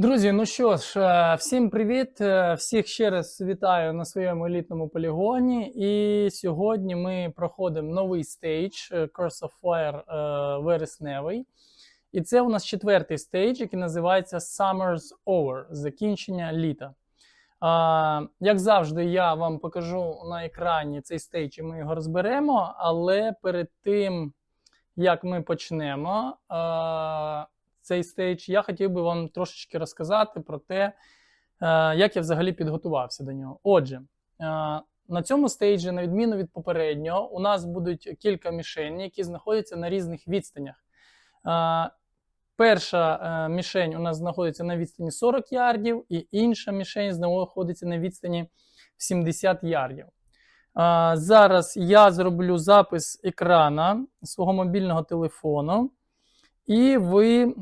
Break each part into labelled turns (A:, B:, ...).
A: Друзі, ну що ж, е, всім привіт! Е, Всіх ще раз вітаю на своєму елітному полігоні. І сьогодні ми проходимо новий стейдж е, Curse of Fire вересневий. І це у нас четвертий стейдж, який називається Summer's Over закінчення літа. Як завжди, я вам покажу на екрані цей стейдж, і ми його розберемо. Але перед тим, як ми почнемо, цей стейдж, я хотів би вам трошечки розказати про те, е, як я взагалі підготувався до нього. Отже, е, на цьому стейджі, на відміну від попереднього, у нас будуть кілька мішень, які знаходяться на різних відстанях. Е, Перша мішень у нас знаходиться на відстані 40 ярдів, і інша мішень знаходиться на відстані 70 ярдів. Зараз я зроблю запис екрана свого мобільного телефону, і ви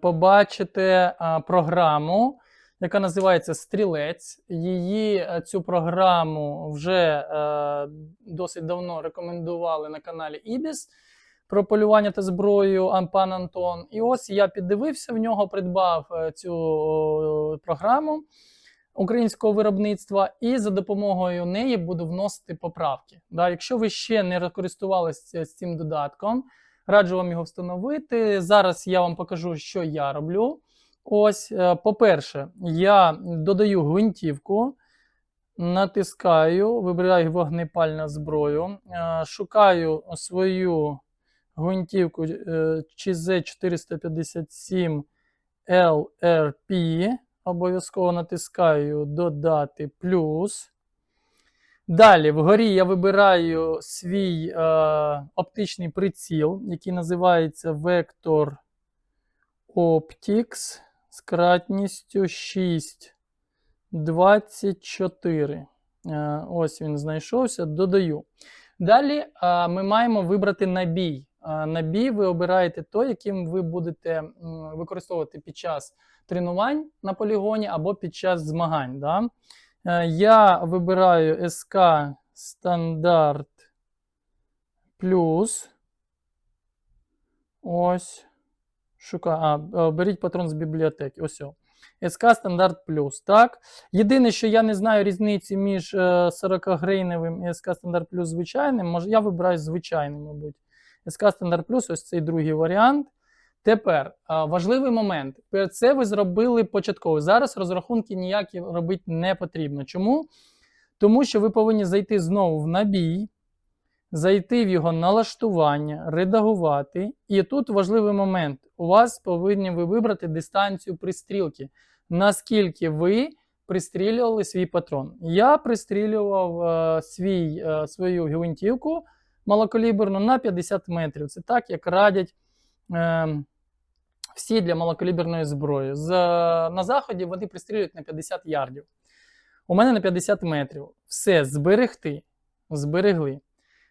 A: побачите програму, яка називається Стрілець. Її е, цю програму вже е, досить давно рекомендували на каналі Ibis про полювання та зброю пан Антон. І ось я піддивився в нього, придбав е, цю програму українського виробництва, і за допомогою неї буду вносити поправки. Да, якщо ви ще не користувалися цим додатком, раджу вам його встановити. Зараз я вам покажу, що я роблю. Ось, е, по-перше, я додаю гвинтівку, натискаю, вибираю вогнепальну зброю, е, шукаю свою гвинтівку е, CZ457 LRP. Обов'язково натискаю додати плюс. Далі, вгорі я вибираю свій е, оптичний приціл, який називається Vector Optics з кратністю 6,24. Е, ось він знайшовся, додаю. Далі е, ми маємо вибрати набій. Е, набій ви обираєте той, яким ви будете м, використовувати під час тренувань на полігоні або під час змагань. Да? Е, Я вибираю СК стандарт плюс. Ось. Шукаю. А, е, беріть патрон з бібліотеки. Ось. о. СК стандарт плюс. Так. Єдине, що я не знаю різниці між 40-грейневим і СК стандарт плюс звичайним. Може, я вибираю звичайний, мабуть. СК стандарт плюс, ось цей другий варіант. Тепер важливий момент. Це ви зробили початково. Зараз розрахунки ніякі робити не потрібно. Чому? Тому що ви повинні зайти знову в набій, зайти в його налаштування, редагувати. І тут важливий момент. У вас повинні ви вибрати дистанцію пристрілки. Наскільки ви пристрілювали свій патрон. Я пристрілював е, свій, е, свою гвинтівку малокаліберну на 50 метрів. Це так, як радять. Е, всі для малокаліберної зброї. З, на заході вони пристрілюють на 50 ярдів. У мене на 50 метрів. Все, зберегти. Зберегли.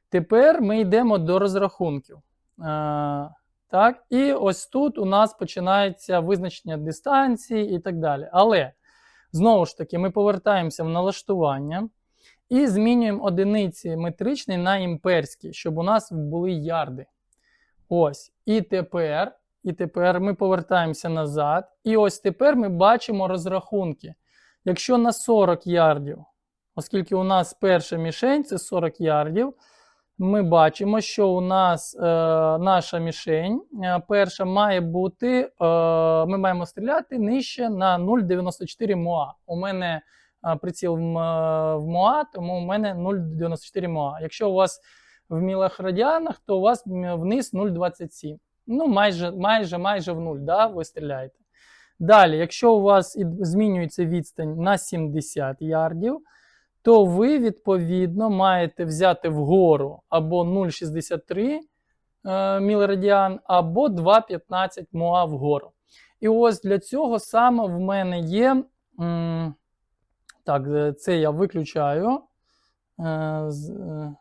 A: Тепер ми йдемо до розрахунків. Е, так, І ось тут у нас починається визначення дистанції і так далі. Але, знову ж таки, ми повертаємося в налаштування і змінюємо одиниці метричні на імперські, щоб у нас були ярди. Ось. І тепер, і тепер ми повертаємося назад. І ось тепер ми бачимо розрахунки. Якщо на 40 ярдів, оскільки у нас перша мішень це 40 ярдів, ми бачимо, що у нас е, наша мішень е, перша має бути, е, ми маємо стріляти нижче на 0,94 МОА. У мене е, приціл в, м- в МОА, тому у мене 0,94 МОА. Якщо у вас в мілах радіанах, то у вас вниз 0,27. Ну, майже майже, майже в 0, да, ви стріляєте. Далі, якщо у вас змінюється відстань на 70 ярдів, то ви, відповідно, маєте взяти вгору або 0,63 е, мілрадіан, або 2,15 моа вгору. І ось для цього саме в мене є. м, так, е, це я виключаю. Е, з- е,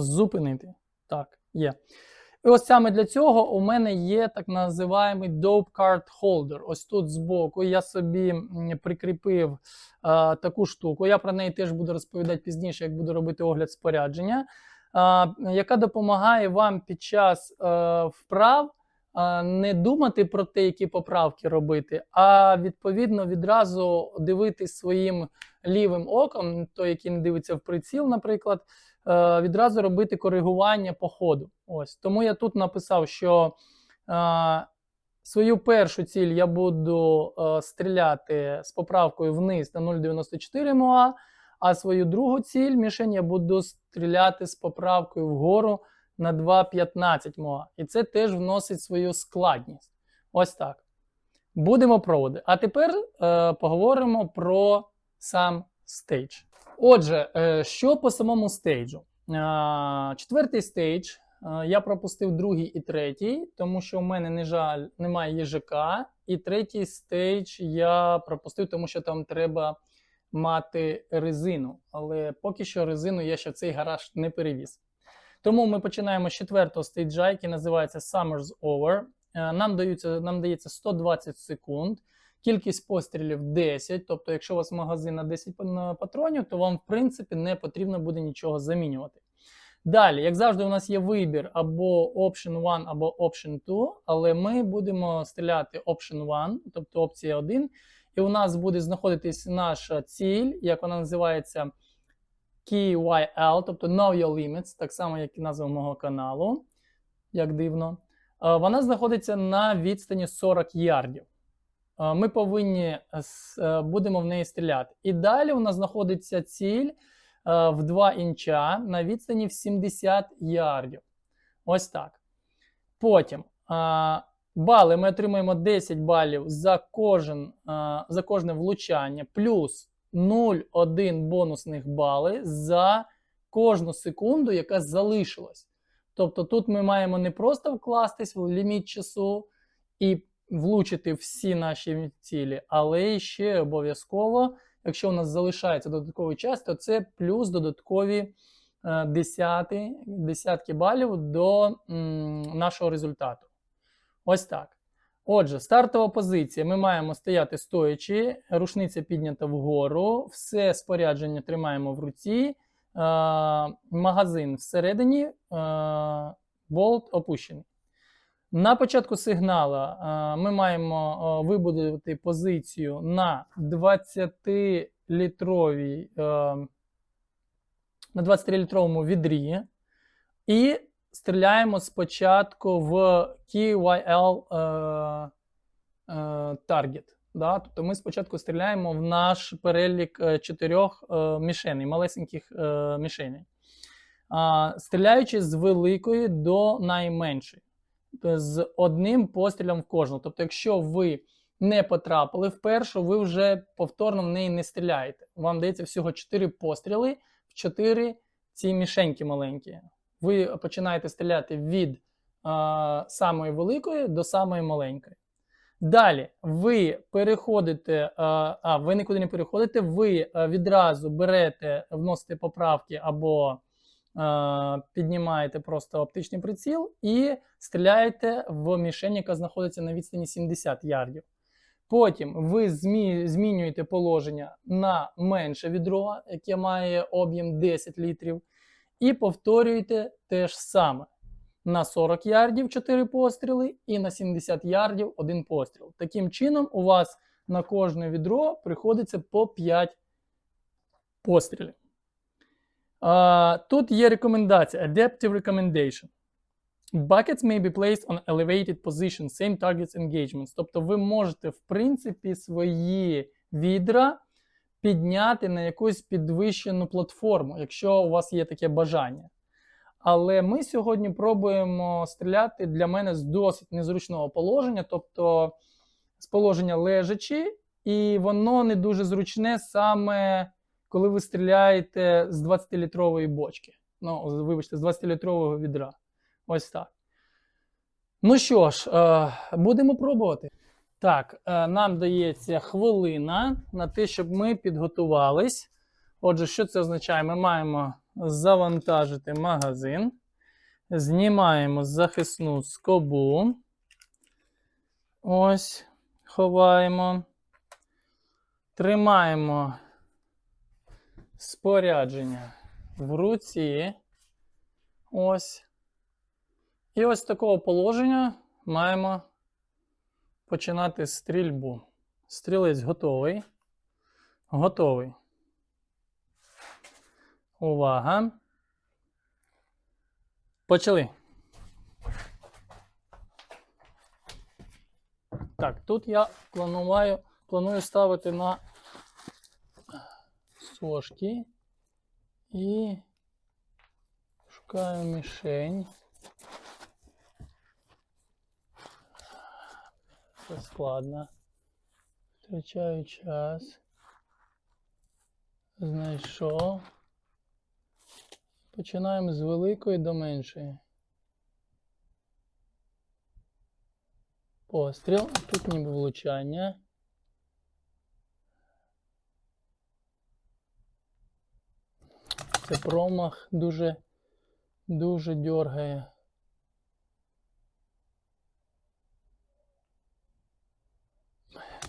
A: зупинити. Так, є. І ось саме для цього у мене є так називаємий Dope Card Holder. Ось тут збоку я собі прикріпив е, таку штуку. Я про неї теж буду розповідати пізніше, як буду робити огляд спорядження, е, яка допомагає вам під час е, вправ а, не думати про те, які поправки робити, а відповідно відразу дивитись своїм лівим оком, той, який не дивиться в приціл, наприклад, е, відразу робити коригування по ходу. Ось тому я тут написав, що е, свою першу ціль я буду е, стріляти з поправкою вниз на 0,94 МОА, а свою другу ціль мішень я буду стріляти з поправкою вгору на 2,15 МОА. І це теж вносить свою складність. Ось так. Будемо проводити. А тепер е, поговоримо про сам стейдж. Отже, е, що по самому стейджу? Е, четвертий стейдж. е, Я пропустив другий і третій, тому що в мене, не жаль, немає їжака. І третій стейдж я пропустив, тому що там треба мати резину. Але поки що резину я ще в цей гараж не перевіз. Тому ми починаємо з четвертого стейджа, який називається Summer's Over. Нам, даються, нам дається 120 секунд, кількість пострілів 10. Тобто, якщо у вас магазин на 10 патронів, то вам, в принципі, не потрібно буде нічого замінювати. Далі, як завжди, у нас є вибір або Option 1, або Option 2, але ми будемо стріляти Option 1, тобто опція 1, і у нас буде знаходитись наша ціль, як вона називається KYL, тобто Know Your Limits, так само, як і назва мого каналу, як дивно. Е, Вона знаходиться на відстані 40 ярдів. Е, Ми повинні е, е, будемо в неї стріляти. І далі у нас знаходиться ціль в 2 інча на відстані в 70 ярдів. Ось так. Потім бали ми отримуємо 10 балів за, кожен, за кожне влучання, плюс 0,1 бонусних бали за кожну секунду, яка залишилась. Тобто тут ми маємо не просто вкластись в ліміт часу і влучити всі наші цілі, але ще обов'язково, якщо у нас залишається додатковий час, то це плюс додаткові е, десяти, десятки балів до нашого результату. Ось так. Отже, стартова позиція. Ми маємо стояти стоячи, рушниця піднята вгору, все спорядження тримаємо в руці, е, магазин всередині, е, болт опущений. На початку сигнала е, ми маємо е, вибудувати позицію на 20-літровій, е, на 20-літровому відрі і стріляємо спочатку в KYL target. Да? Тобто ми спочатку стріляємо в наш перелік чотирьох мішеней, малесеньких мішеней. Стріляючи з великої до найменшої, з одним пострілом в кожну. Тобто, якщо ви не потрапили в першу, ви вже повторно в неї не стріляєте. Вам дається всього 4 постріли в 4 ці мішеньки маленькі. Ви починаєте стріляти від а, самої великої до самої маленької. Далі ви переходите, а, ви нікуди не переходите, ви відразу берете, вносите поправки або піднімаєте просто оптичний приціл і стріляєте в мішень, яка знаходиться на відстані 70 ярдів. Потім ви змі- змінюєте положення на менше відро, яке має об'єм 10 літрів, і повторюєте те ж саме. На 40 ярдів 4 постріли і на 70 ярдів 1 постріл. Таким чином, у вас на кожне відро приходиться по 5 пострілів. А, тут є рекомендація Adaptive Recommendation. Buckets may be placed on elevated position, same targets engagements. Тобто ви можете, в принципі, свої відра підняти на якусь підвищену платформу, якщо у вас є таке бажання. Але ми сьогодні пробуємо стріляти для мене з досить незручного положення, тобто з положення лежачи, і воно не дуже зручне саме коли ви стріляєте з 20-літрової бочки. Ну, вибачте, з 20-літрового відра. Ось так. Ну що ж, е, будемо пробувати. Так, е, нам дається хвилина на те, щоб ми підготувались. Отже, що це означає? Ми маємо завантажити магазин, знімаємо захисну скобу. Ось, ховаємо. Тримаємо спорядження в руці. Ось. І ось з такого положення маємо починати стрільбу. Стрілець готовий. Готовий. Увага. Почали. Так, тут я планую, планую ставити на сошки і шукаю мішень. Це складно. Втрачаю час. Знайшов. Починаємо з великої до меншої. Постріл. Тут ніби влучання. Це промах дуже, дуже дьоргає.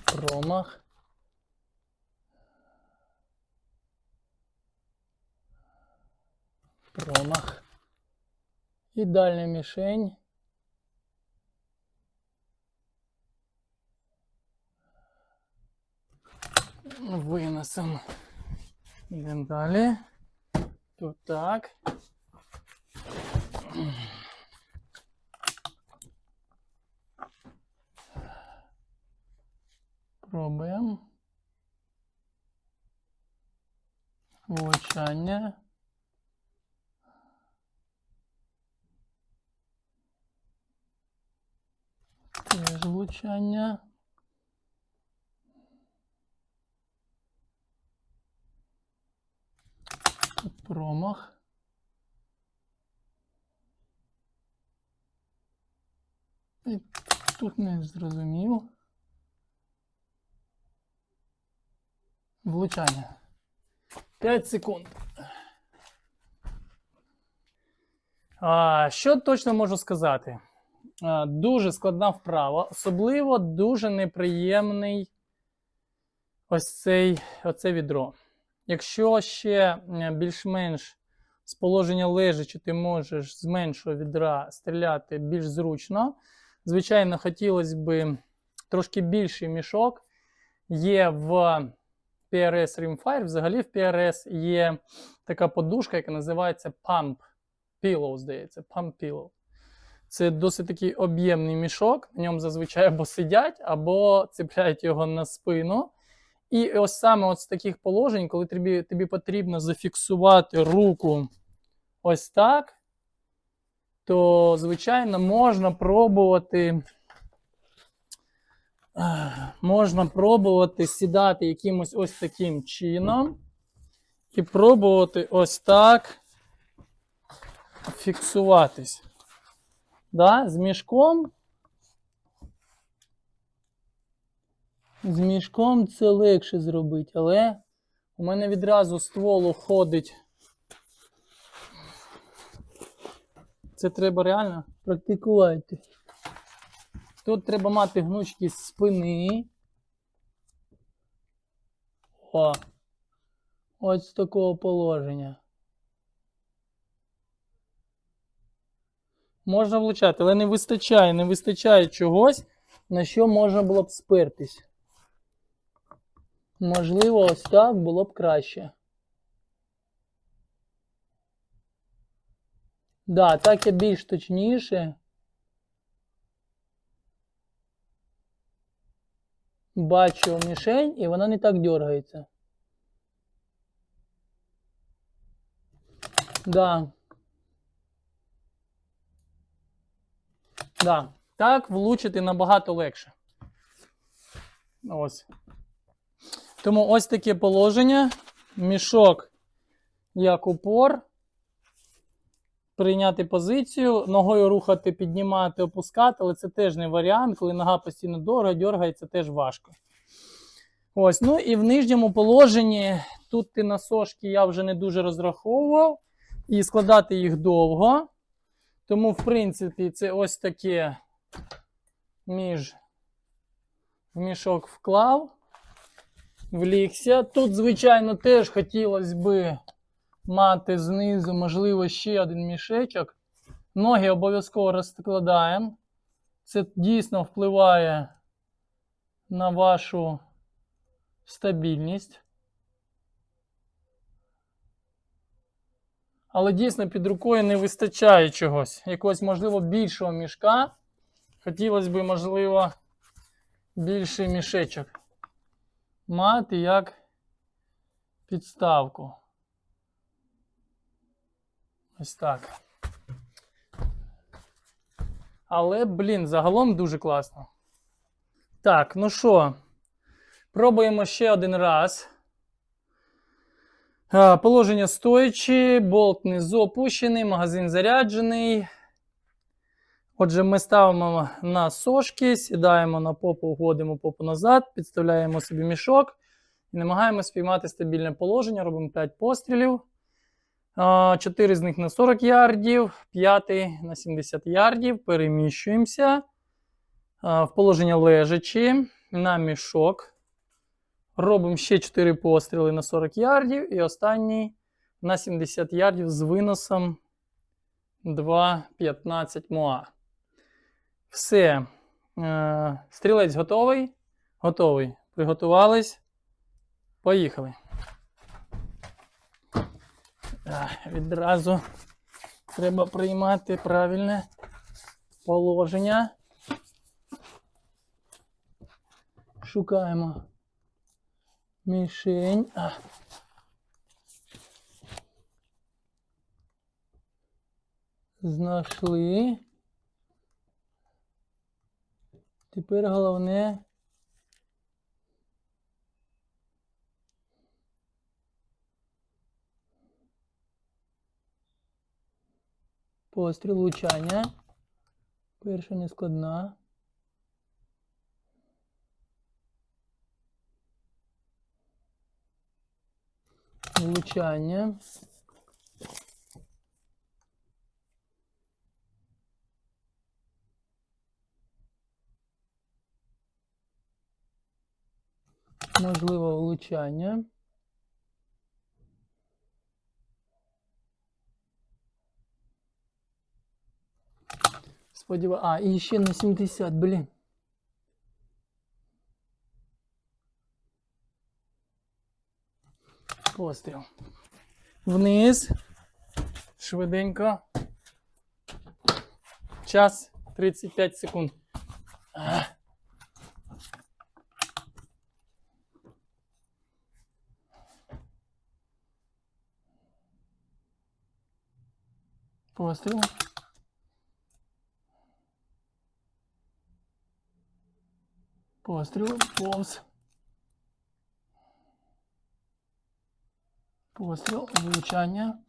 A: Промах. Промах. І дальня мішень. Винесемо. Йдемо далі. Тут так. Пробуємо. Влучання. Теж. Промах. І тут не зрозумів. Влучання. 5 секунд. А, що точно можу сказати? А, дуже складна вправа, особливо дуже неприємний ось цей, оце відро. Якщо ще більш-менш з положення лежачи ти можеш з меншого відра стріляти більш зручно, звичайно, хотілося б трошки більший мішок. Є в PRS Rimfire, взагалі в PRS є така подушка, яка називається Pump Pillow, здається, Pump Pillow. Це досить такий об'ємний мішок. На ньому зазвичай або сидять, або цепляють його на спину. І ось саме от з таких положень, коли тобі, тобі потрібно зафіксувати руку ось так, то, звичайно, можна пробувати. е, Можна пробувати сідати якимось ось таким чином. І пробувати ось так фіксуватись. Да? З мішком. З мішком це легше зробити, але у мене відразу ствол уходить. Це треба реально практикувати. Тут треба мати гнучкість спини. О. Ось з такого положення. Можна влучати, але не вистачає, не вистачає чогось, на що можна було б спертись. Можливо, ось так було б краще. Да, так я більш точніше. Бачу мішень, і вона не так дергається. Да. Да. Так влучити набагато легше. Ось. Тому ось таке положення. Мішок як упор. Прийняти позицію, ногою рухати, піднімати, опускати, але це теж не варіант. Коли нога постійно дорога, дергається, теж важко. Ось, ну і в нижньому положенні тут ти на сошки я вже не дуже розраховував. І складати їх довго. Тому, в принципі, це ось таке між в мішок вклав, влігся. Тут, звичайно, теж хотілося би мати знизу, можливо, ще один мішечок. Ноги обов'язково розкладаємо. Це дійсно впливає на вашу стабільність. Але дійсно під рукою не вистачає чогось. Якогось, можливо, більшого мішка. Хотілося б, можливо, більший мішечок мати як підставку. Ось так. Але, блін, загалом дуже класно. Так, ну що, пробуємо ще один раз. Положення стоячи, болт внизу опущений, магазин заряджений. Отже, ми ставимо на сошки, сідаємо на попу, уходимо попу назад, підставляємо собі мішок і намагаємося спіймати стабільне положення. Робимо 5 пострілів. 4 з них на 40 ярдів, 5 на 70 ярдів. Переміщуємося в положення лежачи на мішок. Робимо ще 4 постріли на 40 ярдів і останній на 70 ярдів з виносом 2,15 моа. Все. Е, Стрілець готовий. Готовий. Приготувались. Поїхали. Відразу треба приймати правильне положення. Шукаємо мішень. Знайшли. Тепер головне. Постріл влучання. Перша не складна. Влучання. Можливо, влучання. Сподіваюся. А, і ще на 70, блін. Постріл. Вниз. Швиденько. Час 35 секунд. А. Постріл. Постріл. Повз. Постріл. Влучання.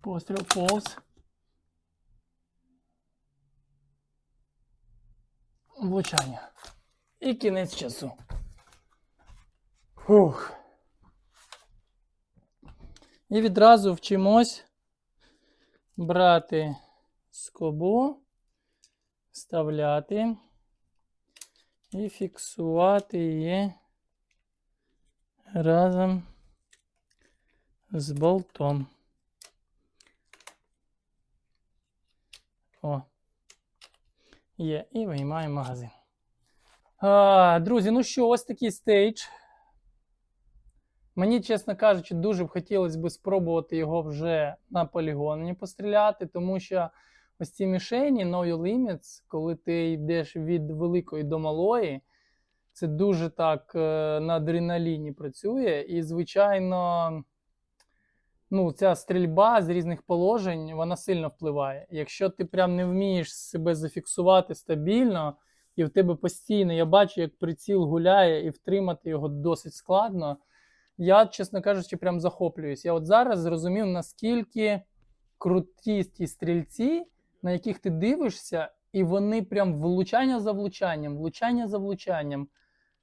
A: Постріл. Повз. Влучання. І кінець часу. Фух. І відразу вчимось брати скобу, вставляти і фіксувати її разом з болтом. О, є. І виймаємо магазин. А, друзі, ну що, ось такий стейдж. Мені, чесно кажучи, дуже б хотілося б спробувати його вже на полігоні постріляти, тому що ось ці мішені No You Limits, коли ти йдеш від великої до малої, це дуже так е, на адреналіні працює. І, звичайно, ну, ця стрільба з різних положень вона сильно впливає. Якщо ти прям не вмієш себе зафіксувати стабільно, і в тебе постійно, я бачу, як приціл гуляє, і втримати його досить складно. Я, чесно кажучи, прям захоплююсь. Я от зараз зрозумів, наскільки круті ті стрільці, на яких ти дивишся, і вони прям влучання за влучанням, влучання за влучанням.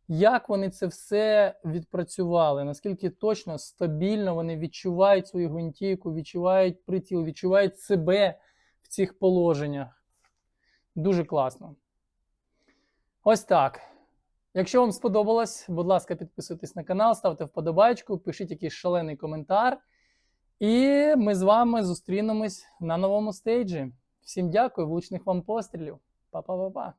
A: Як вони це все відпрацювали, наскільки точно, стабільно вони відчувають свою гвинтівку, відчувають приціл, відчувають себе в цих положеннях. Дуже класно. Ось так. Якщо вам сподобалось, будь ласка, підписуйтесь на канал, ставте вподобайку, пишіть якийсь шалений коментар. І ми з вами зустрінемось на новому стейджі. Всім дякую, влучних вам пострілів. Па-па-па-па.